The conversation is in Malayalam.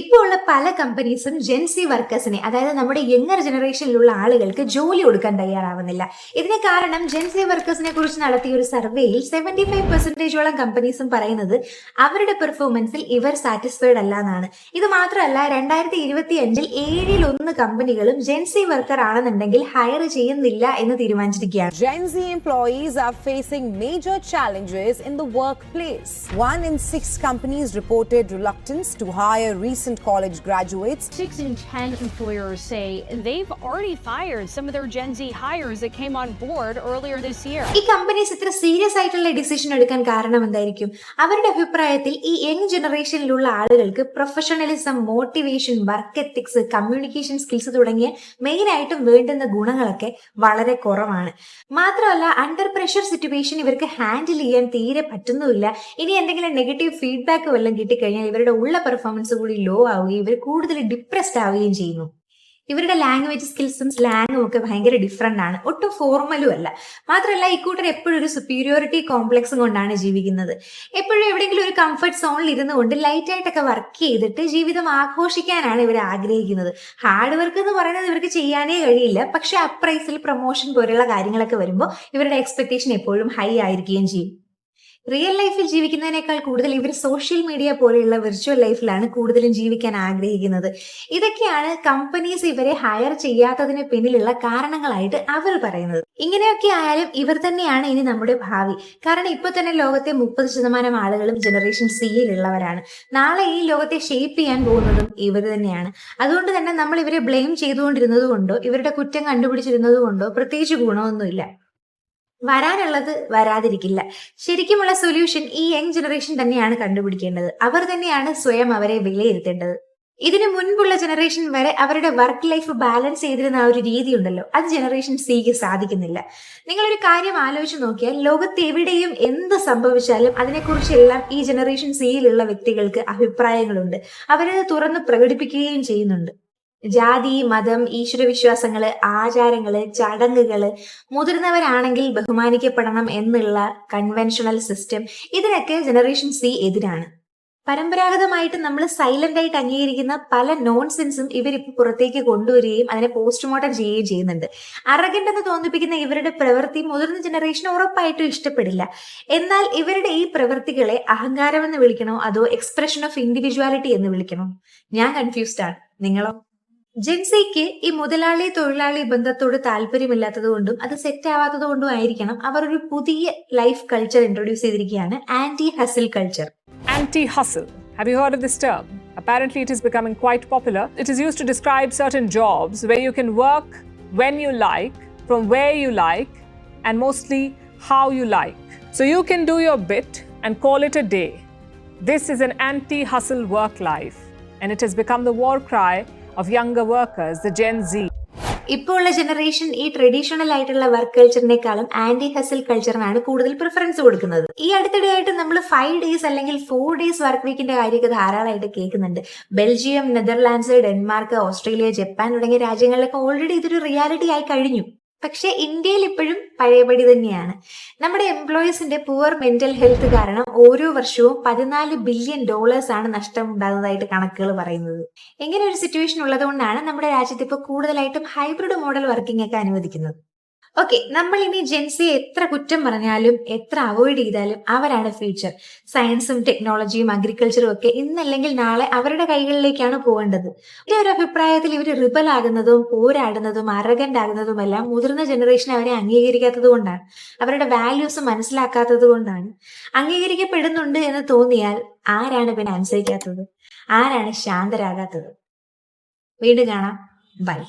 ഇപ്പോൾ ഉള്ള പല കമ്പനീസും ജെൻസി വർക്കേഴ്സിനെ അതായത് നമ്മുടെ യങ്ങർ ജനറേഷനിലുള്ള ആളുകൾക്ക് ജോലി കൊടുക്കാൻ തയ്യാറാവുന്നില്ല. ഇതിന് കാരണം ജെൻസി വർക്കേഴ്സിനെ കുറിച്ച് നടത്തിയ ഒരു സർവേയിൽ സെവന്റി ഫൈവ് പെർസെന്റേജോളം കമ്പനീസും പറയുന്നത് അവരുടെ പെർഫോമൻസിൽ ഇവർ സാറ്റിസ്ഫൈഡ് അല്ല എന്നാണ്. ഇത് മാത്രമല്ല രണ്ടായിരത്തി ഇരുപത്തി അഞ്ചിൽ ഏഴിൽ ഒന്ന് കമ്പനികളും ജെൻസി വർക്കർ ആണെന്നുണ്ടെങ്കിൽ ഹയർ ചെയ്യുന്നില്ല എന്ന് തീരുമാനിച്ചിരിക്കുകയാണ്. Gen Z employees are facing major challenges in the workplace. One in six companies reported reluctance to hire recent college graduates. Six in 10 employers say they've already fired some of their Gen Z hires that came on board earlier this year. ഈ കമ്പനീസ് ഇത്ര സീരിയസ് ആയിട്ടുള്ള ഡിസിഷൻ എടുക്കാൻ കാരണം എന്തായിരിക്കും അവരുടെ അഭിപ്രായത്തിൽ ഈ യങ് ജനറേഷനിലുള്ള ആളുകൾക്ക് professionalism motivation work ethics communication skills തുടങ്ങിയ മെയിൻ ആയിട്ടും വേണ്ടുന്ന ഗുണങ്ങളൊക്കെ വളരെ കുറവാണ് മാത്രമല്ല അണ്ടർ പ്രഷർ സിറ്റുവേഷൻ ഇവർക്ക് ഹാൻഡിൽ ചെയ്യാൻ തീരെ പറ്റുന്നുമില്ല ഇനി എന്തെങ്കിലും നെഗറ്റീവ് ഫീഡ്ബാക്ക് വല്ലതും കിട്ടിക്കഴിഞ്ഞാൽ ഇവരുടെ ഉള്ള പെർഫോമൻസ് കൂടി ലോ ആവുകയും ഇവർ കൂടുതൽ ഡിപ്രസ്ഡ് ആവുകയും ചെയ്യുന്നു. ഇവരുടെ ലാംഗ്വേജ് സ്കിൽസും സ്ലാങ്ങും ഒക്കെ ഭയങ്കര ഡിഫറെന്റ് ആണ്. ഒട്ടും ഫോർമലും അല്ല. മാത്രമല്ല ഇക്കൂട്ടർ എപ്പോഴും ഒരു സുപ്പീരിയോറിറ്റി കോംപ്ലക്സും കൊണ്ടാണ് ജീവിക്കുന്നത്. എപ്പോഴും എവിടെയെങ്കിലും ഒരു കംഫർട്ട് സോണിൽ ഇരുന്നു കൊണ്ട് ലൈറ്റ് ആയിട്ടൊക്കെ വർക്ക് ചെയ്തിട്ട് ജീവിതം ആഘോഷിക്കാനാണ് ഇവർ ആഗ്രഹിക്കുന്നത്. ഹാർഡ് വർക്ക് എന്ന് പറയുന്നത് ഇവർക്ക് ചെയ്യാനേ കഴിയില്ല. പക്ഷെ അപ്രൈസിൽ പ്രൊമോഷൻ പോലുള്ള കാര്യങ്ങളൊക്കെ വരുമ്പോൾ ഇവരുടെ എക്സ്പെക്ടേഷൻ എപ്പോഴും ഹൈ ആയിരിക്കുകയും ചെയ്യും. റിയൽ ലൈഫിൽ ജീവിക്കുന്നതിനേക്കാൾ കൂടുതൽ ഇവർ സോഷ്യൽ മീഡിയ പോലെയുള്ള വിർച്വൽ ലൈഫിലാണ് കൂടുതലും ജീവിക്കാൻ ആഗ്രഹിക്കുന്നത്. ഇതൊക്കെയാണ് കമ്പനീസ് ഇവരെ ഹയർ ചെയ്യാത്തതിന് പിന്നിലുള്ള കാരണങ്ങളായിട്ട് അവർ പറയുന്നത്. ഇങ്ങനെയൊക്കെ ആയാലും ഇവർ തന്നെയാണ് ഇനി നമ്മുടെ ഭാവി. കാരണം ഇപ്പൊ തന്നെ ലോകത്തെ മുപ്പത് ശതമാനം ആളുകളും ജനറേഷൻ സിയിലുള്ളവരാണ് നാളെ ഈ ലോകത്തെ ഷേപ്പ് ചെയ്യാൻ പോകുന്നതും ഇവർ തന്നെയാണ്. അതുകൊണ്ട് തന്നെ നമ്മൾ ഇവരെ ബ്ലെയിം ചെയ്തുകൊണ്ടിരുന്നത് കൊണ്ടോ ഇവരുടെ കുറ്റം കണ്ടുപിടിച്ചിരുന്നത് കൊണ്ടോ പ്രത്യേകിച്ച് ഗുണമൊന്നുമില്ല. വരാനുള്ളത് വരാതിരിക്കില്ല. ശരിക്കുമുള്ള സൊല്യൂഷൻ ഈ യങ് ജനറേഷൻ തന്നെയാണ് കണ്ടുപിടിക്കേണ്ടത്. അവർ തന്നെയാണ് സ്വയം അവരെ വിലയിരുത്തേണ്ടത്. ഇതിനു മുൻപുള്ള ജനറേഷൻ വരെ അവരുടെ വർക്ക് ലൈഫ് ബാലൻസ് ചെയ്തിരുന്ന ആ ഒരു രീതി ഉണ്ടല്ലോ. അത് ജനറേഷൻ സിക്ക് സാധിക്കുന്നില്ല. നിങ്ങളൊരു കാര്യം ആലോചിച്ച് നോക്കിയാൽ ലോകത്ത് എവിടെയും എന്ത് സംഭവിച്ചാലും അതിനെക്കുറിച്ചെല്ലാം ഈ ജനറേഷൻ സിയിലുള്ള വ്യക്തികൾക്ക് അഭിപ്രായങ്ങളുണ്ട്. അവരത് തുറന്ന് പ്രകടിപ്പിക്കുകയും ചെയ്യുന്നുണ്ട്. ജാതി മതം ഈശ്വരവിശ്വാസങ്ങൾ ആചാരങ്ങൾ ചടങ്ങുകൾ മുതിർന്നവരാണെങ്കിൽ ബഹുമാനിക്കപ്പെടണം എന്നുള്ള കൺവെൻഷണൽ സിസ്റ്റം ഇതിനൊക്കെ ജനറേഷൻ സി എതിരാണ്. പരമ്പരാഗതമായിട്ട് നമ്മൾ സൈലന്റ് ആയിട്ട് അംഗീകരിക്കുന്ന പല നോൺസെൻസും ഇവരിപ്പോ പുറത്തേക്ക് കൊണ്ടുവരികയും അതിനെ പോസ്റ്റ്മോർട്ടം ചെയ്യുകയും ചെയ്യുന്നുണ്ട്. അറകണ്ടെന്ന് തോന്നിപ്പിക്കുന്ന ഇവരുടെ പ്രവൃത്തി മുതിർന്ന ജനറേഷൻ ഉറപ്പായിട്ടും ഇഷ്ടപ്പെടില്ല. എന്നാൽ ഇവരുടെ ഈ പ്രവൃത്തികളെ അഹങ്കാരം എന്ന് വിളിക്കണോ അതോ എക്സ്പ്രഷൻ ഓഫ് ഇൻഡിവിജ്വാലിറ്റി എന്ന് വിളിക്കണോ? ഞാൻ കൺഫ്യൂസ്ഡ് ആണ്. നിങ്ങളോ? ജെൻസിക്ക് ഈ മുതലാളി തൊഴിലാളി ബന്ധത്തോട് താല്പര്യമില്ലാത്തത് കൊണ്ടും അത് സെറ്റ് ആവാത്തത് കൊണ്ടും ആയിരിക്കണം അവർ ഒരു പുതിയ ലൈഫ് കൾച്ചർ ഇൻട്രൊഡ്യൂസ് ചെയ്തിരിക്കുകയാണ് anti hustle culture Anti hustle. Have you heard of this term? Apparently, it is becoming quite popular. It is used to describe certain jobs where you can work when you like, from where you like, and mostly how you like. So you can do your bit and call it a day. This is an anti hustle work life, and it has become the war cry of younger workers, the Gen Z. ഇപ്പോഴുള്ള ജനറേഷൻ ഈ ട്രഡീഷണൽ ആയിട്ടുള്ള വർക്ക് കൾച്ചറിനേക്കാളും ആന്റി ഹസിൽ കൾച്ചറിനാണ് കൂടുതൽ പ്രിഫറൻസ് കൊടുക്കുന്നത്. ഈ അടുത്തിടെയായിട്ട് നമ്മൾ ഫൈവ് ഡേയ്സ് അല്ലെങ്കിൽ ഫോർ ഡേയ്സ് വർക്ക് വീക്കിന്റെ കാര്യമൊക്കെ ധാരാളമായിട്ട് കേൾക്കുന്നുണ്ട്. Belgium Netherlands Denmark Australia Japan തുടങ്ങിയ രാജ്യങ്ങളിലൊക്കെ ഓൾറെഡി ഇതൊരു റിയാലിറ്റി ആയി കഴിഞ്ഞു. പക്ഷെ ഇന്ത്യയിൽ ഇപ്പോഴും പഴയപടി തന്നെയാണ്. നമ്മുടെ എംപ്ലോയീസിന്റെ പുവർ മെന്റൽ ഹെൽത്ത് കാരണം ഓരോ വർഷവും പതിനാല് ബില്യൺ ഡോളേഴ്സ് ആണ് നഷ്ടം ഉണ്ടാകുന്നതായിട്ട് കണക്കുകൾ പറയുന്നത്. ഇങ്ങനെ ഒരു സിറ്റുവേഷൻ ഉള്ളതുകൊണ്ടാണ് നമ്മുടെ രാജ്യത്ത് ഇപ്പോൾ കൂടുതലായിട്ടും ഹൈബ്രിഡ് മോഡൽ വർക്കിംഗ് ഒക്കെ അനുവദിക്കുന്നത്. ഓക്കെ നമ്മൾ ഇനി ജെൻസിയെ എത്ര കുറ്റം പറഞ്ഞാലും എത്ര അവോയ്ഡ് ചെയ്താലും അവരാണ് ഫ്യൂച്ചർ സയൻസും ടെക്നോളജിയും അഗ്രികൾച്ചറും ഒക്കെ ഇന്നല്ലെങ്കിൽ നാളെ അവരുടെ കൈകളിലേക്കാണ് പോകേണ്ടത്. എന്റെ ഒരു അഭിപ്രായത്തിൽ ഇവർ റിബൽ ആകുന്നതും പോരാടുന്നതും അറഗന്റ് ആകുന്നതും എല്ലാം മുതിർന്ന ജനറേഷൻ അവരെ അംഗീകരിക്കാത്തത് കൊണ്ടാണ്. അവരുടെ വാല്യൂസ് മനസ്സിലാക്കാത്തത് കൊണ്ടാണ്. അംഗീകരിക്കപ്പെടുന്നുണ്ട് എന്ന് തോന്നിയാൽ ആരാണ് പിന്നെ അനുസരിക്കാത്തത്? ആരാണ് ശാന്തരാകാത്തത്? വീണ്ടും കാണാം. ബൈ